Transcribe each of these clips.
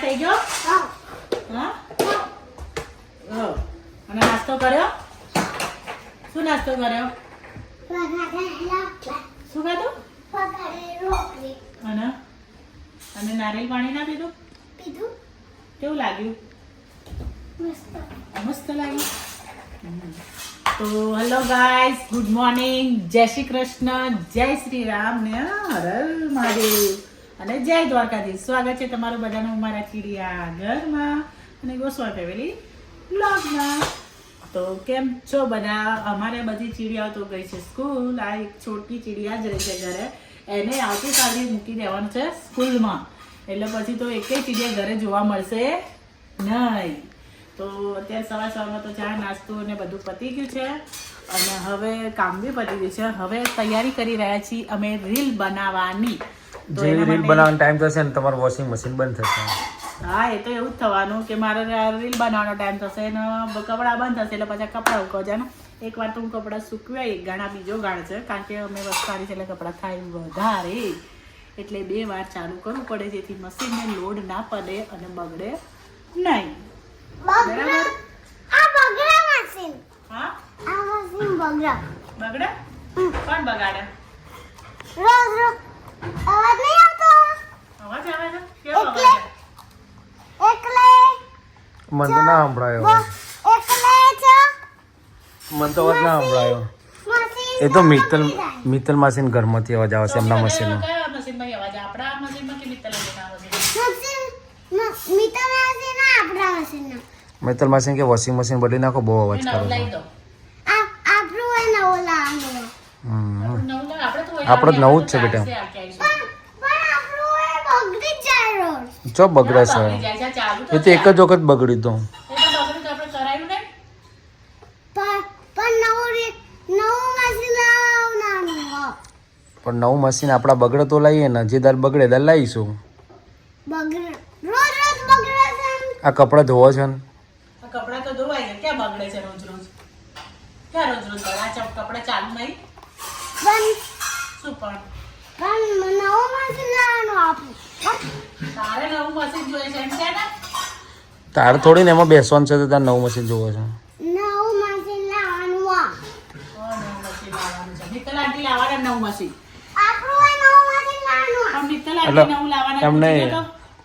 તૈયાર થઈ ગયો? હા? અને નાસ્તો કર્યો? શું નાસ્તો કર્યો? શું ખાધું? અને? અને નારિયેળ પાણી ના પીધું? કેવું લાગ્યું? મસ્ત લાગ્યું. તો હેલો ગાઈસ ગુડ મોર્નિંગ. જય શ્રી કૃષ્ણ. જય શ્રી રામ ને હર મહાદેવ. અને જય દ્વારકાધીશ. સ્વાગત છે તમારું બધાનું મારા ચીડિયા ઘરમાં અને ગોસ્વા ફેમિલી બ્લોગમાં તો કેમ છો બધા? અમારે બધી ચીડિયાઓ તો ગઈ છે સ્કૂલ. આ એક છોટી ચીડિયા જ રહી છે ઘરે. એને આવતીકાલે મૂકી દેવાનું છે સ્કૂલમાં. એટલે પછી તો એકેય ચીડિયા ઘરે જોવા મળશે નહીં. તો અત્યારે સવાર સવારમાં તો ચા, નાસ્તો ને બધું પતી ગયું છે. અને હવે કામ બી પતી ગયું છે. હવે તૈયારી કરી રહ્યા છીએ અમે રીલ બનાવવાની. જે રીલ બનાવવાનો ટાઈમ થશે ને તમારું વોશિંગ મશીન બંધ થશે. હા એ તો એવું જ થવાનું કે મારે રીલ બનાવવાનો ટાઈમ થશે ને કપડાં બંધ થશે એટલે પછી કપડાં ઉકો છે ને. એક વાર તો હું કપડાં સૂકવ્યા એક ગાણા બીજો ગાણ છે કારણ કે અમે વસ્તારી છે એટલે કપડાં થાય વધારે. એટલે બે વાર ચાલુ કરવું પડે જેથી મશીનને લોડ ના પડે અને બગડે નહીં. બરાબર? હા? બગડે. કોણ બગાડે? અવાજ આવે છે? કેવો અવાજ એકલે મને તો ના સંભળાયો. મને તો અવાજ ના સંભળાયો. એ તો મિત્તલ મિત્તલ માસીન ઘરમાંથી અવાજ આવે છે એમના મશીનો કયા મશીનમાં અવાજ? આવે? આપણા મશીનમાં કે મિત્તલના મશીનમાં? મિત્તલ માસીન કે વોશિંગ મશીન બદલી નાખો બહુ અવાજ કરે છે. આપણું હોય હમ. નવું લાવ- હમ. આપણે જ નવું જ છે બેટા. ચો બગડે છે? એ તો એક જ વખત બગડ્યું તો. બગડ્યું તો આપણે કરાયું નહીં? પણ નવું મશીન આપણા બગડે તો લઈએ ને જે દર બગડે દર લાવીશું આ કપડાં ધોવો છે ને? આ કપડાં તો ધોવાય ક્યાં બગડે છે રોજ રોજ? ક્યાં રોજ રોજ આ કપડાં ચાલુ નહીં? શું પણ? તારે નવું મશીન જોઈએ છે એમ છે ને? તારે થોડી ને એમાં બેસવાનું છે તો તારે નવું મશીન જોવો છે. ઓ, નવું મશીન લાવવાનું છે. મિત્તલ આંટી લાવવાના નવું મશીન. પણ મિત્તલ એટલે આંટી નવું લાવવાના એમ નહીં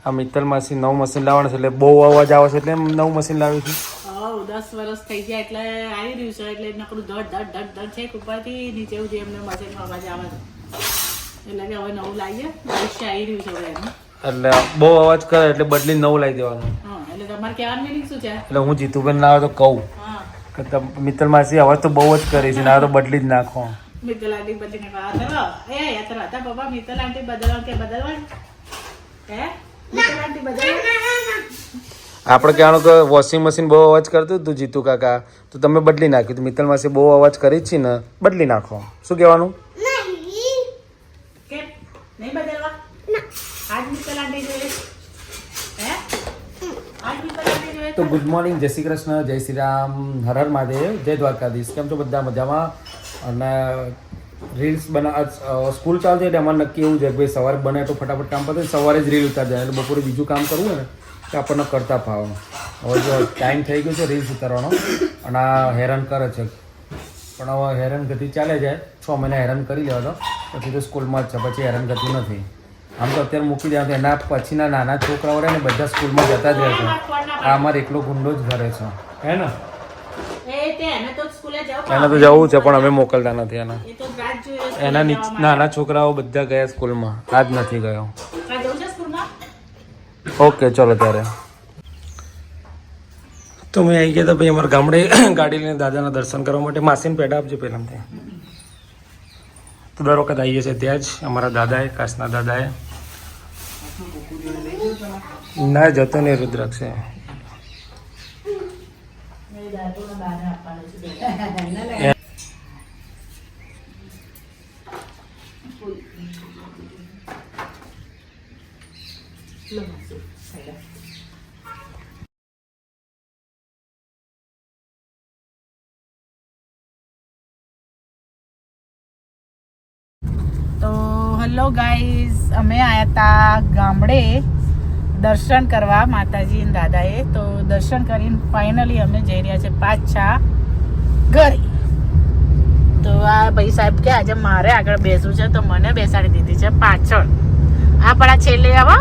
આ મિત્તલ નવું મશીન લાવવાનું છે એટલે બહુ અવાજ આવે છે એટલે એમ નવું મશીન લાવ્યું છે. દસ વર્ષ થઈ ગયા એટલે આવી રહ્યું છે એટલે નકરું ધડ ધડ ધડ ધડ છે ઉપરથી નીચે સુધી એમને મશીનમાં અવાજ આવે છે. એટલે કે હવે નવું લાવીએ ભવિષ્ય આવી રહ્યું છે એટલે બહુ અવાજ કરે એટલે બદલી નવું લાવી દેવાનું. એટલે હું જીતુબેન લાવે તો કહું. કે તમ મિત્તલ માસી અવાજ તો બહુ જ કરી છે ના તો બદલી જ નાખો. મિત્તલ આંટી બદલીને તા મિત્તલ આંટી બદલવા કે બદલવા હે? મિત્તલ આંટી બદલવા આપણે કહેવાનું કે વોશિંગ મશીન બહુ અવાજ કરતું હતું જીતુ કાકા. તો તમે બદલી નાખ્યું. તો મિત્તલ માસી બહુ અવાજ કરી જ છે ને બદલી નાખો. શું કહેવાનું કે નહીં બદલવા આજ મિત્તલ આંટી જોઈએ હે આજ મિત્તલ આંટી જોઈએ તો ગુડ મોર્નિંગ જય શ્રી કૃષ્ણ, જય શ્રી રામ, હર હર મહાદેવ, જય દ્વારકાધીશ. કેમ છો બધા મજામાં? અને રીલ્સ બના સ્કૂલ ચાલતી છે એટલે અમારે નક્કી એવું છે કે ભાઈ સવારે બને તો ફટાફટ કામ પતે, સવારે જ રીલ ઉતાર જાય એટલે બપોરે બીજું કામ કરવું હોય ને, તો આપણને કરતા ફાવે. હવે જો ટાઈમ થઈ ગયો છે રીલ્સ ઉતારવાનો, અને આ હેરાન કરે છે. પણ હવે હેરાન ગતિ ચાલે જાય છ મહિના હેરાન કરી લેવા તો પછી તો સ્કૂલમાં જ છે, પછી હેરાન ગતિ નથી. આમ તો અત્યારે મૂકી દેવા તો એના પછીના નાના છોકરાઓ રહે ને બધા સ્કૂલમાં જતા જ રહે છે. આ અમારે એકલો ગુંડો જ ઘરે છે. હે ને? એને તો સ્કૂલે જાવ જવું છે પણ અમે મોકલતા નથી એના. એ તો રાત જોઈએ સ્કૂલે એના નાના છોકરાઓ બધા ગયા સ્કૂલમાં. આજ નથી ગયો. ઓકે ચલો ત્યારે. તો મેં આવી ગયા હતા ભાઈ અમારા ગામડે ગાડી લઈને દાદાના દર્શન કરવા માટે માસીને પેડા આપજો પહેલાં ત્યાં દર વખત આવીએ છીએ ત્યાં જ. અમારા દાદાએ, કાશના દાદાએ. ના, જતો ને રુદ્રાક્ષે. છે મેં હેલો ગાઈઝ અમે આવ્યા હતા ગામડે દર્શન કરવા માતાજી અને દાદાએ. તો દર્શન કરીને ફાઇનલી અમે જઈ રહ્યા છે પાછા ઘરે. તો આ ભાઈ સાહેબ કે આજે મારે આગળ બેસવું છે તો મને બેસાડી દીધી છે પાછળ. આ પણ આ છેલ્લે આવો.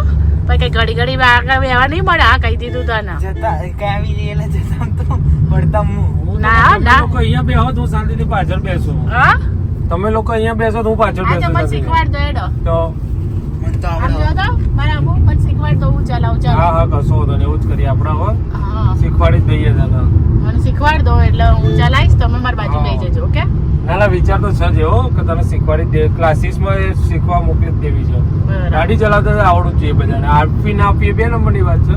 પણ કઈ ઘડી ઘડી આગળ બેવા નહીં મળે. આ કહી દીધું તને. જતા કાવી લઈને જતા તો પડતા હું. ના ના. અહીંયા બેહો તો શાંતિથી પાછળ બેસું. હા? તમે લોકો અહીંયા બેસો તો હું પાછળ બેસો તો મને શીખવાડ દો એડો તો મને તો આવડે જો તો મારા અમુક મને શીખવાડ દો હું ચલાવું હા હા કશો તો એવું જ કરીએ આપણે હો. હા. શીખવાડી જ દઈએ દાદા મને શીખવાડ દો એટલે હું ચલાવીશ તમે મારી બાજુ. બેસી જજો ઓકે? ના ના વિચાર તો છે જ એવો કે તમે શીખવાડી જ દે ક્લાસીસમાં શીખવા મોકલી જ દેવી છે. ગાડી ચલાવતા તો આવડવું જ જોઈએ બધાને. આપી ના આપીએ બે નંબરની વાત છે.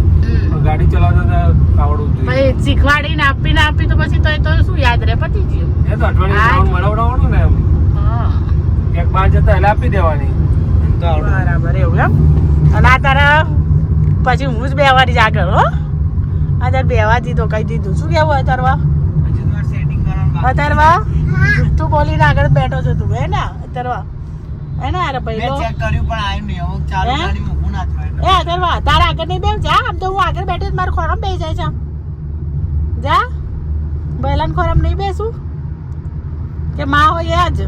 ગાડી ચલાવતા તો આવડવું જોઈએ. શીખવાડીને આપીને આપી તો પછી તો એ તો શું યાદ રહે પતી ગયું. એ તો અઠવાડિયે મળવડાવવાનું ને એમ. એક પાંચ જતા એટલે આપી દેવાની. તો બરાબર એવું એમ? અને આ તારા પછી હું જ બેવાની આગળ હો? આ તારે બેવા દીધો કહી દીધું. શું કેવું અતરવા અતરવા તું બોલીને આગળ બેઠો છો તું હે ને? અતરવા હે ને અરે ભાઈ મેં ચેક કર્યું પણ આવ્યું નહીં. હવે ચાલુ ગાડી મૂકું ના એ અતરવા તારા આગળ નહીં બેવ જા આમ તો હું આગળ બેઠી જ મારા ખોરામ બેસી જાય છે. આમ. જા. બેલાન ખોરામ નહીં બેસું? કે માં હોય એ જ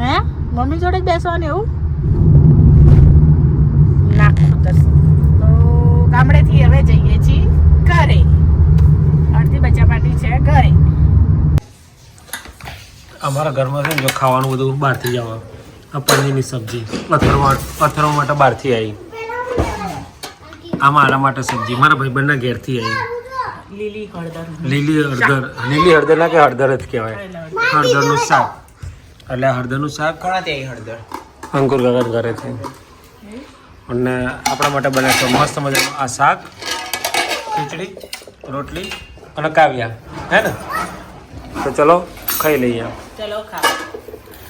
હે? મમ્મી જોડે જ બેસવાનું એવું? નાખું તો ગામડેથી હવે જઈએ છીએ ઘરે. અડધી બચા પાટી છે ઘરે. અમારા ઘરમાં છે ને જો ખાવાનું બધું બહારથી જવાનું. આ પનીરની સબ્જી પથ્થરો પથ્થરો માટે બહારથી આવી. આ મારા માટે સબ્જી. મારા ભાઈબંધના ઘેરથી આવી. લીલી હળદર. લીલી હળદર લીલી હળદર ના કે હળદર જ કહેવાય? હળદરનું શાક. એટલે હળદરનું શાક કોના ત્યાં હળદર? અંકુર ગગન કરે છે અને આપણા માટે બને છે મસ્ત મજાનું આ શાક. ખીચડી રોટલી અને કાવ્યા. હે ને? તો ચલો ખાઈ લઈએ. ચલો ખાવા